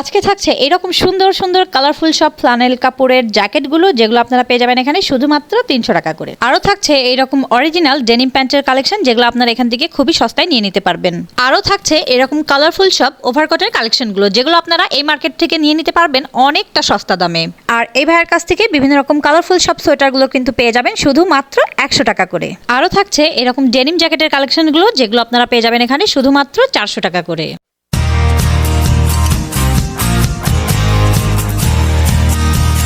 আজকে থাকছে এরকম সুন্দর সুন্দর কালারফুল সব ফ্লানেল কাপড়ের জ্যাকেটগুলো যেগুলো আপনারা পেয়ে যাবেন এখানে শুধুমাত্র তিনশো টাকা করে। আরও থাকছে এরকম অরিজিনাল ডেনিম প্যান্টের কালেকশন যেগুলো আপনারা এখান থেকে খুবই সস্তায় নিয়ে নিতে পারবেন। আরও থাকছে এরকম কালারফুল সব ওভারকটের কালেকশনগুলো যেগুলো আপনারা এই মার্কেট থেকে নিয়ে নিতে পারবেন অনেকটা সস্তা দামে। আর এই ভাইয়ের কাছ থেকে বিভিন্ন রকম কালারফুল সব সোয়েটারগুলো কিন্তু পেয়ে যাবেন শুধুমাত্র একশো টাকা করে। আরও থাকছে এরকম ডেনিম জ্যাকেটের কালেকশনগুলো যেগুলো আপনারা পেয়ে যাবেন এখানে শুধুমাত্র চারশো টাকা করে।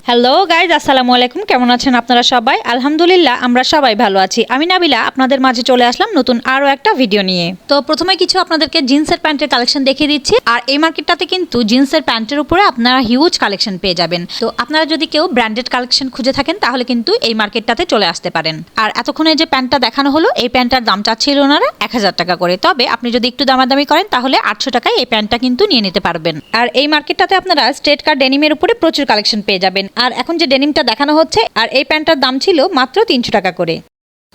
হ্যালো গাইজ আসসালামু আলাইকুম। কেমন আছেন আপনারা সবাই? আলহামদুলিল্লাহ, আমরা সবাই ভালো আছি। আমি নাবিলা, আপনাদের মাঝে চলে আসলাম নতুন আরও একটা ভিডিও নিয়ে। তো প্রথমে কিছু আপনাদেরকে জিন্সের প্যান্টের কালেকশন দেখিয়ে দিচ্ছি। আর এই মার্কেটটাতে কিন্তু জিন্সের প্যান্টের উপরে আপনারা হিউজ কালেকশন পেয়ে যাবেন। তো আপনারা যদি কেউ ব্র্যান্ডেড কালেকশন খুঁজে থাকেন, তাহলে কিন্তু এই মার্কেটটাতে চলে আসতে পারেন। আর এতক্ষণে যে প্যান্টটা দেখানো হলো, এই প্যান্টটার দাম চাচ্ছিল ওনারা এক হাজার টাকা করে। তবে আপনি যদি একটু দামাদামি করেন, তাহলে আটশো টাকায় এই প্যান্টটা কিন্তু নিয়ে নিতে পারবেন। আর এই মার্কেটটাতে আপনারা স্ট্রেট কার ডেনিমের উপরে প্রচুর কালেকশন পেয়ে যাবেন। আর এখন যে ডেনিমটা দেখানো হচ্ছে আর এই প্যান্টটার দাম ছিল মাত্র তিনশো টাকা করে।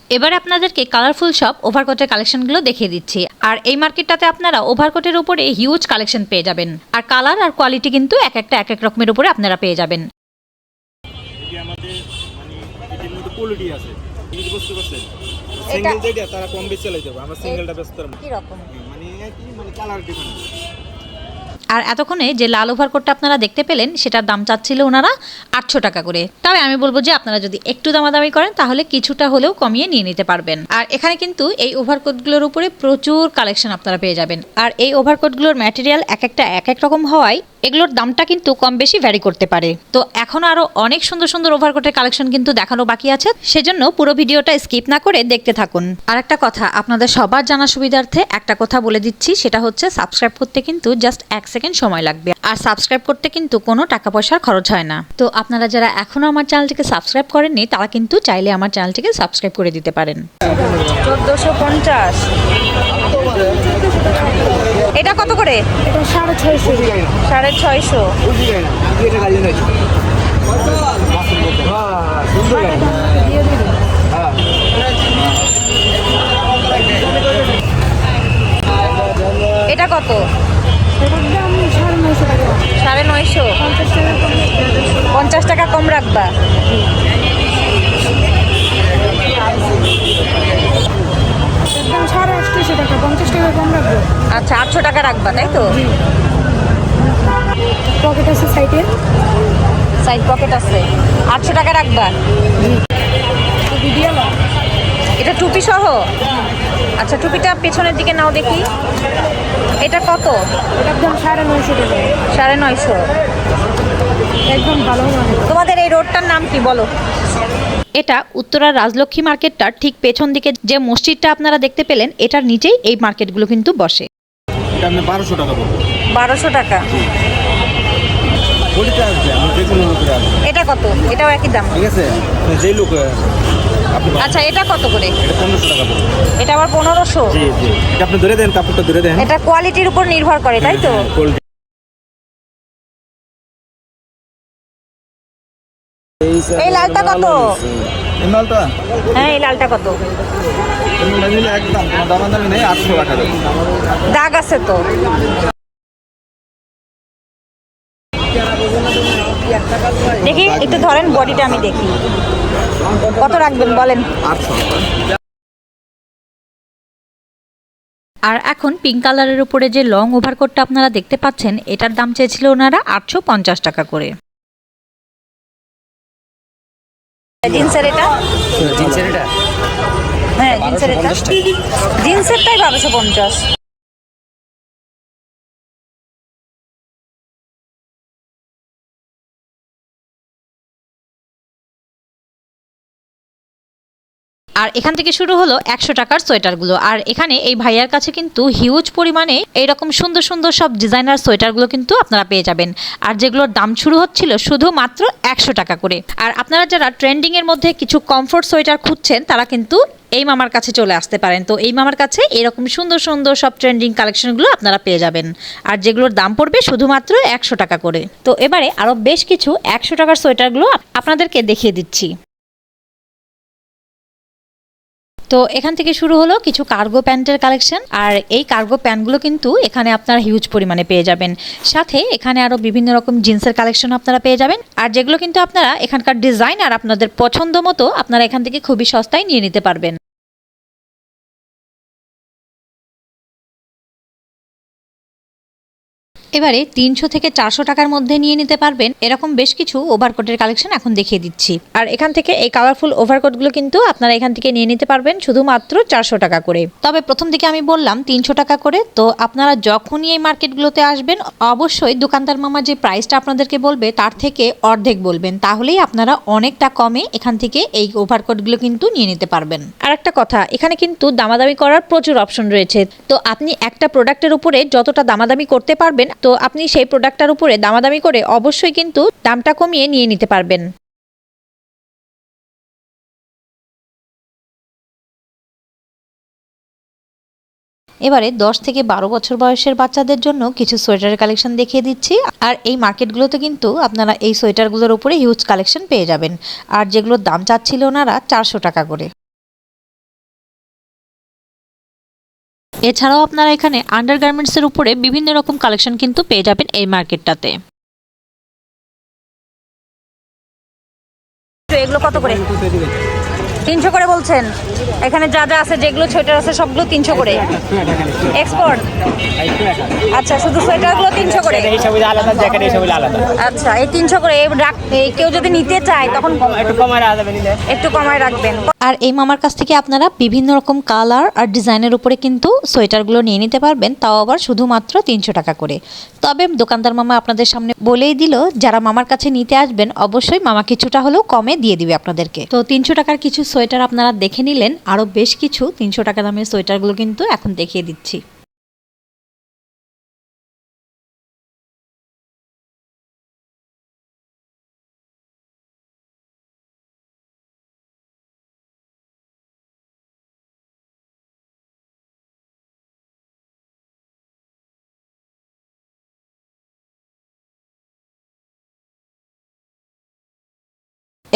এবার আপনাদেরকে কালারফুল সব ওভারকোটের কালেকশনগুলো দেখিয়ে দিচ্ছি। আর এই মার্কেটটাতে আপনারা ওভারকোটের উপরে হিউজ কালেকশন পেয়ে যাবেন। আর কালার আর কোয়ালিটি কিন্তু এক একটা এক এক রকমের উপরে আপনারা পেয়ে যাবেন। মানে সিঙ্গেল যেটা তারা কম বেশি চালাইতে হবে আমরা সিঙ্গেলটা ব্যস্ত মানে একই মানে কালার ডিফারেন্ট আর এতক্ষণে যে লাল ওভার কোটটা আপনারা দেখতে পেলেন, সেটার দাম চাচ্ছিল ওনারা আটশো টাকা করে। তবে আমি বলব যে আপনারা যদি একটু দামাদামি করেন, তাহলে কিছুটা হলেও কমিয়ে নিয়ে নিতে পারবেন। আর এখানে কিন্তু এই ওভার কোটগুলোর উপরে প্রচুর কালেকশন আপনারা পেয়ে যাবেন। আর এই ওভার কোটগুলোর ম্যাটেরিয়াল এক একটা এক এক রকম হওয়ায় এগুলোর দামটা কিন্তু কম বেশি ভ্যারি করতে পারে। তো এখন আরও অনেক সুন্দর সুন্দর ওভারকোটের কালেকশন কিন্তু দেখানো বাকি আছে। সেজন্য পুরো ভিডিওটা স্কিপ না করে দেখতে থাকুন। আর একটা কথা, আপনাদের সবার জানা সুবিধার্থে একটা কথা বলে দিচ্ছি, সেটা হচ্ছে সাবস্ক্রাইব করতে কিন্তু জাস্ট এক সেকেন্ড সময় লাগবে। আর সাবস্ক্রাইব করতে কিন্তু কোনো টাকা পয়সার খরচ হয় না। তো আপনারা যারা এখনও আমার চ্যানেলটিকে সাবস্ক্রাইব করেননি, তারা কিন্তু চাইলে আমার চ্যানেলটিকে সাবস্ক্রাইব করে দিতে পারেন। চোদ্দোশো পঞ্চাশ। করে? এটা সাড়ে ছয়শো। সাড়ে ছয়শো। এটা কত? সাড়ে নয়শো পঞ্চাশ টাকা কম রাখবা? দাম সাড়ে আটশোশো টাকা পঞ্চাশ টাকা কম রাখব আচ্ছা আটশো টাকা রাখবা তাই তো? পকেট আছে সাইডে সাইড পকেট আছে। আটশো টাকা রাখবা? এটা টুপি সহ? আচ্ছা টুপিটা পেছনের দিকে নাও দেখি। এটা কত? এটার দাম সাড়ে নয়শো টাকা। সাড়ে নয়শো। একদম ভালো তোমাদের এই রোডটার নাম কি বলো? এটা উত্তরার রাজলক্ষ্মী মার্কেটটার ঠিক পেছন দিকে যে মসজিদটা আপনারা দেখতে পেলেন এটার নিচেই এই মার্কেটগুলো কিন্তু বসে। বারোশো টাকা বারোশো এটা কত? এটাও একই দাম। ঠিক আছে? আপনি লোক আচ্ছা এটা কত করে? এটা আবার পনেরোশো? জি জি। এটা আপনি ধরে দেন কাপড়টা ধরে দেন। এটা কোয়ালিটির উপর নির্ভর করে তাই তো? এই লালটা কত? এই মালটা হ্যাঁ এই লালটা কত? একদম নেই আটশো টাকা দাগ আছে তো। দেখি একটু ধরেন বডিটা আমি দেখি। কত রাখবেন বলেন? আটশো আর এখন পিঙ্ক কালারের উপরে যে লং ওভারকোটটা আপনারা দেখতে পাচ্ছেন এটার দাম চেয়েছিল ওনারা আটশো পঞ্চাশ টাকা করে। জিন্সের এটা? জিন্সের এটা? হ্যাঁ জিন্সের এটা। জিন্সেরটাই বারোশো পঞ্চাশ। আর এখান থেকে শুরু হলো একশো টাকার সোয়েটারগুলো। আর এখানে এই ভাইয়ার কাছে কিন্তু হিউজ পরিমাণে এইরকম সুন্দর সুন্দর সব ডিজাইনার সোয়েটারগুলো কিন্তু আপনারা পেয়ে যাবেন। আর যেগুলোর দাম শুরু হচ্ছিল শুধুমাত্র একশো টাকা করে। আর আপনারা যারা ট্রেন্ডিং এর মধ্যে কিছু কমফোর্ট সোয়েটার খুঁজছেন, তারা কিন্তু এই মামার কাছে চলে আসতে পারেন। তো এই মামার কাছে এরকম সুন্দর সুন্দর সব ট্রেন্ডিং কালেকশনগুলো আপনারা পেয়ে যাবেন। আর যেগুলোর দাম পড়বে শুধুমাত্র একশো টাকা করে। তো এবারে আরও বেশ কিছু একশো টাকার সোয়েটারগুলো আপনাদেরকে দেখিয়ে দিচ্ছি। তো এখান থেকে শুরু হলো কিছু কার্গো প্যান্টের কালেকশন আর এই কার্গো প্যান্টগুলো কিন্তু এখানে আপনারা হিউজ পরিমাণে পেয়ে যাবেন। সাথে এখানে আরও বিভিন্ন রকম জিন্সের কালেকশন আপনারা পেয়ে যাবেন, আর যেগুলো কিন্তু আপনারা এখানকার ডিজাইন আর আপনাদের পছন্দ মতো আপনারা এখান থেকে খুবই সস্তায় নিয়ে নিতে পারবেন। এবারে তিনশো থেকে চারশো টাকার মধ্যে নিয়ে নিতে পারবেন। এরকম বেশ কিছু ওভারকোটের কালেকশন এখন দেখিয়ে দিচ্ছি। আর এখান থেকে এই কালারফুল ওভারকোটগুলো কিন্তু আপনারা এখান থেকে নিয়ে নিতে পারবেন শুধুমাত্র চারশো টাকা করে। তবে প্রথম দিকে আমি বললাম তিনশো টাকা করে। তো আপনারা যখনই এই মার্কেটগুলোতে আসবেন, অবশ্যই দোকানদার মামা যে প্রাইসটা আপনাদেরকে বলবে, তার থেকে অর্ধেক বলবেন। তাহলেই আপনারা অনেকটা কমে এখান থেকে এই ওভারকোটগুলো কিন্তু নিয়ে নিতে পারবেন। আর একটা কথা, এখানে কিন্তু দামাদামি করার প্রচুর অপশন রয়েছে। তো আপনি একটা প্রোডাক্টের উপরে যতটা দামাদামি করতে পারবেন তো আপনি সেই প্রোডাক্টটার উপরে দামাদামি করে অবশ্যই কিন্তু দামটা কমিয়ে নিয়ে নিতে পারবেন। এবারে দশ থেকে বারো বছর বয়সের বাচ্চাদের জন্য কিছু সোয়েটারের কালেকশন দেখিয়ে দিচ্ছি। আর এই মার্কেটগুলোতে কিন্তু আপনারা এই সোয়েটারগুলোর উপরে হিউজ কালেকশন পেয়ে যাবেন। আর যেগুলোর দাম চাচ্ছিল ওনারা চারশো টাকা করে। এছাড়াও আপনারা এখানে আন্ডারগার্মেন্টসের উপরে বিভিন্ন রকম কালেকশন কিন্তু পেয়ে যাবেন এই মার্কেটটাতে এগুলো কত করে? তিনশো করে বলছেন। এখানে যা যা আছে যেগুলো সোয়েটার আছে সবগুলো তিনশো করে। এক্সপোর্ট আচ্ছা শুধু সোয়েটারগুলো তিনশো করে? আলাদা জ্যাকেট আলাদা। আচ্ছা এই তিনশো করে রাখ- কেউ যদি নিতে চায় তখন একটু কমায় রাখা একটু কমায় রাখবেন। আর এই মামার কাছ থেকে আপনারা বিভিন্ন রকম কালার আর ডিজাইনের উপরে কিন্তু সোয়েটারগুলো নিয়ে নিতে পারবেন তাও আবার শুধুমাত্র তিনশো টাকা করে। তবে দোকানদার মামা আপনাদের সামনে বলেই দিল যারা মামার কাছে নিতে আসবেন অবশ্যই মামা কিছুটা হলেও কমে দিয়ে দিবে আপনাদেরকে। তো তিনশো টাকার কিছু সোয়েটার আপনারা দেখে নিলেন। আরও বেশ কিছু, তিনশো টাকা দামের সোয়েটারগুলো কিন্তু এখন দেখিয়ে দিচ্ছি।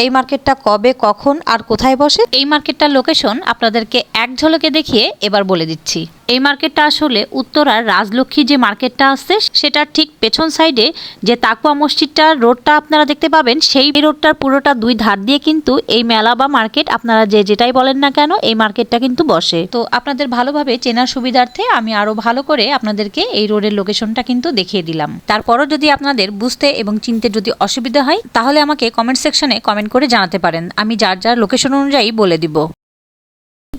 এই মার্কেটটা কবে, কখন আর কোথায় বসে? এই মার্কেটটার লোকেশন আপনাদেরকে এক ঝলকে দেখিয়ে এবার বলে দিচ্ছি। এই মার্কেটটা আসলে উত্তরার রাজলক্ষ্মী যে মার্কেটটা আছে, সেটার ঠিক পেছন সাইডে যে তাকুয়া মসজিদটার রোডটা আপনারা দেখতে পাবেন, সেই রোডটার পুরোটা দুই ধার দিয়ে কিন্তু এই মেলা বা মার্কেট আপনারা যে যেটাই বলেন না কেন, এই মার্কেটটা কিন্তু বসে। তো আপনাদের ভালোভাবে চেনার সুবিধার্থে আমি আরও ভালো করে আপনাদেরকে এই রোডের লোকেশনটা কিন্তু দেখিয়ে দিলাম। তারপরও যদি আপনাদের বুঝতে এবং চিনতে যদি অসুবিধা হয়, তাহলে আমাকে কমেন্ট সেকশনে কমেন্ট করে জানাতে পারেন। আমি যার যার লোকেশন অনুযায়ী বলে দিব।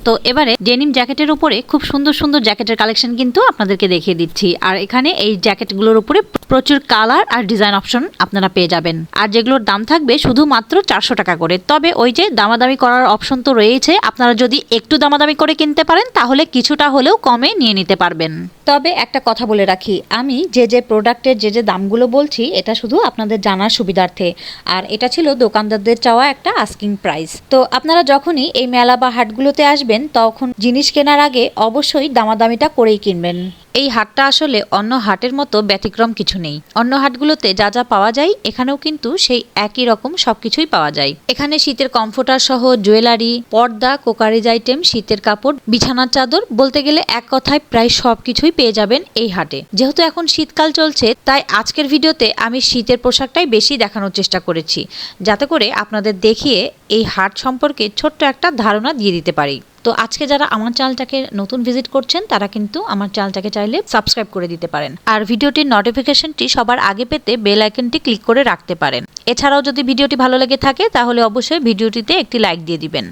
তো এবারে ডেনিম জ্যাকেটের উপরে খুব সুন্দর সুন্দর জ্যাকেটের কালেকশন কিন্তু আপনাদেরকে দেখিয়ে দিচ্ছি। আর এখানে এই জ্যাকেটগুলোর উপরে প্রচুর কালার আর ডিজাইন অপশন আপনারা পেয়ে যাবেন। আর যেগুলোর দাম থাকবে শুধুমাত্র চারশো টাকা করে। তবে ওই যে দামাদামি করার অপশন তো রয়েছে, আপনারা যদি একটু দামাদামি করে কিনতে পারেন, তাহলে কিছুটা হলেও কমে নিয়ে নিতে পারবেন। তবে একটা কথা বলে রাখি, আমি যে যে প্রোডাক্টের যে যে দামগুলো বলছি, এটা শুধু আপনাদের জানার সুবিধার্থে। আর এটা ছিল দোকানদারদের চাওয়া একটা আস্কিং প্রাইস তো আপনারা যখনই এই মেলা বা হাটগুলোতে আসবেন, তখন জিনিস কেনার আগে অবশ্যই দামাদামিটা করেই কিনবেন। এই হাটটা আসলে অন্য হাটের মতো ব্যতিক্রম কিছু নেই। অন্য হাটগুলোতে যা যা পাওয়া যায়, এখানেও কিন্তু সেই একই রকম সবকিছুই পাওয়া যায়। এখানে শীতের কমফোর্টার সহ জুয়েলারি, পর্দা, কোকারিজ আইটেম, শীতের কাপড়, বিছানার চাদর, বলতে গেলে এক কথায় প্রায় সবকিছুই পেয়ে যাবেন এই হাটে। যেহেতু এখন শীতকাল চলছে, তাই আজকের ভিডিওতে আমি শীতের পোশাকটাই বেশি দেখানোর চেষ্টা করেছি, যাতে করে আপনাদের দেখিয়ে এই হাট সম্পর্কে ছোট্ট একটা ধারণা দিয়ে দিতে পারি। তো আজকে যারা আমার চ্যানেলটাকে নতুন ভিজিট করছেন তারা কিন্তু আমার চ্যানেলটাকে চাইলে সাবস্ক্রাইব করে দিতে পারেন। আর ভিডিওটির নোটিফিকেশনটি সবার আগে পেতে বেল আইকনটি ক্লিক করে রাখতে পারেন। এছাড়াও যদি ভিডিওটি ভালো লেগে থাকে তাহলে অবশ্যই ভিডিওটিতে একটি লাইক দিয়ে দিবেন।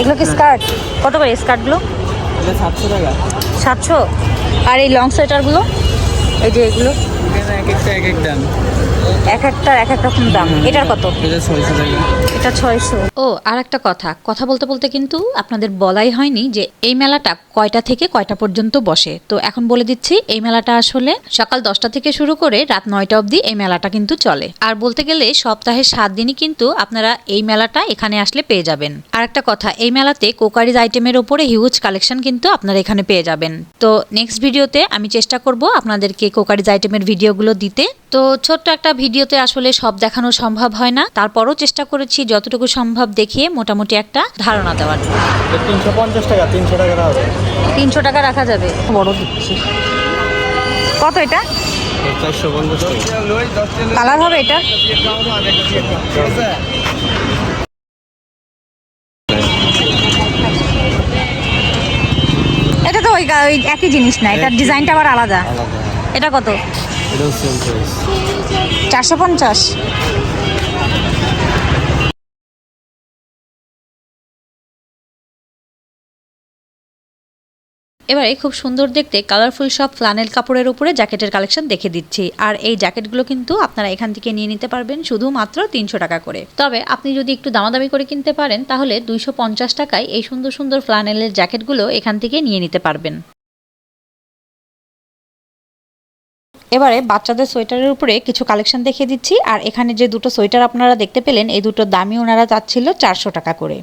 এগুলো কি স্কার্ট কত করে স্কার্টগুলো সাতশো টাকা। সাতশো? আর এই লং সোয়েটারগুলো এই যে এগুলো? এক একটা এক এক দাম এক একটার এক এক রকম দাম। এটার কত? এটা ছয়শো এটা ছয়শো। ও আর একটা কথা। কথা বলতে বলতে কিন্তু আপনাদের বলাই হয়নি যে এই মেলাটা কয়টা থেকে কয়টা পর্যন্ত বসে? তো এখন বলে দিচ্ছি, এই মেলাটা আসলে সকাল দশটা থেকে শুরু করে রাত নয়টা অবধি এই মেলাটা কিন্তু চলে। আর বলতে গেলে সপ্তাহে সাত দিনই কিন্তু আপনারা এই মেলাটা এখানে আসলে পেয়ে যাবেন। আর একটা কথা, এই মেলাতে কোকারিজ আইটেমের ওপরে হিউজ কালেকশন কিন্তু আপনারা এখানে পেয়ে যাবেন। তো নেক্সট ভিডিওতে আমি চেষ্টা করব আপনাদেরকে কোকারিজ আইটেমের ভিডিওগুলো দিতে। তো ছোট্ট একটা ভিডিওতে আসলে সব দেখানো সম্ভব হয় না। তারপরও চেষ্টা করেছি যতটুকু সম্ভব দেখিয়ে মোটামুটি একটা ধারণা দেওয়ার তিনশো পঞ্চাশ টাকা, তিনশো টাকা তিনশো টাকা রাখা যাবে। বড় দিচ্ছি। কত এটা? কালার হবে এটা? এটা তো ওই একই জিনিস না এটার ডিজাইনটা আবার আলাদা। এটা কত? চারশো পঞ্চাশ। এবারে খুব সুন্দর দেখতে কালারফুল সব ফ্লানেল কাপড়ের উপরে জ্যাকেটের কালেকশন দেখে দিচ্ছি। আর এই জ্যাকেটগুলো কিন্তু আপনারা এখান থেকে নিয়ে নিতে পারবেন শুধুমাত্র তিনশো টাকা করে। তবে আপনি যদি একটু দামাদামি করে কিনতে পারেন, তাহলে দুইশো পঞ্চাশ টাকায় এই সুন্দর সুন্দর ফ্লানেলের জ্যাকেটগুলো এখান থেকে নিয়ে নিতে পারবেন। এবারে বাচ্চাদের সোয়েটারের উপরে কিছু কালেকশন দেখিয়ে দিচ্ছি। আর এখানে যে দুটো সোয়েটার আপনারা দেখতে পেলেন, এই দুটো দামি ওনারা চাচ্ছিল চারশো টাকা করে।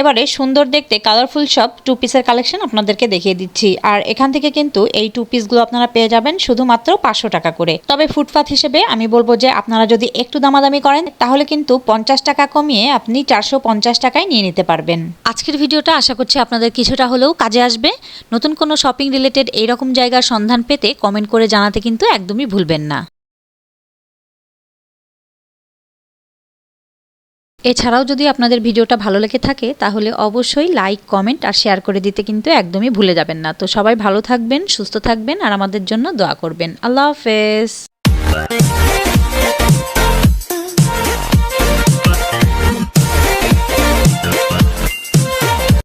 এবারে সুন্দর দেখতে কালারফুল সব টু পিসের কালেকশন আপনাদেরকে দেখিয়ে দিচ্ছি। আর এখান থেকে কিন্তু এই টু পিসগুলো আপনারা পেয়ে যাবেন শুধুমাত্র পাঁচশো টাকা করে। তবে ফুটপাথ হিসেবে আমি বলব যে আপনারা যদি একটু দামাদামি করেন, তাহলে কিন্তু পঞ্চাশ টাকা কমিয়ে আপনি চারশো পঞ্চাশ টাকায় নিয়ে নিতে পারবেন। আজকের ভিডিওটা আশা করছি আপনাদের কিছুটা হলেও কাজে আসবে। নতুন কোনো শপিং রিলেটেড এইরকম জায়গার সন্ধান পেতে কমেন্ট করে জানাতে কিন্তু একদমই ভুলবেন না। এছাড়াও যদি আপনাদের ভিডিওটা ভালো লেগে থাকে, তাহলে অবশ্যই লাইক কমেন্ট আর শেয়ার করে দিতে কিন্তু একদমই ভুলে যাবেন না। তো সবাই ভালো থাকবেন, সুস্থ থাকবেন আর আমাদের জন্য দোয়া করবেন। আল্লাহ হাফেজ।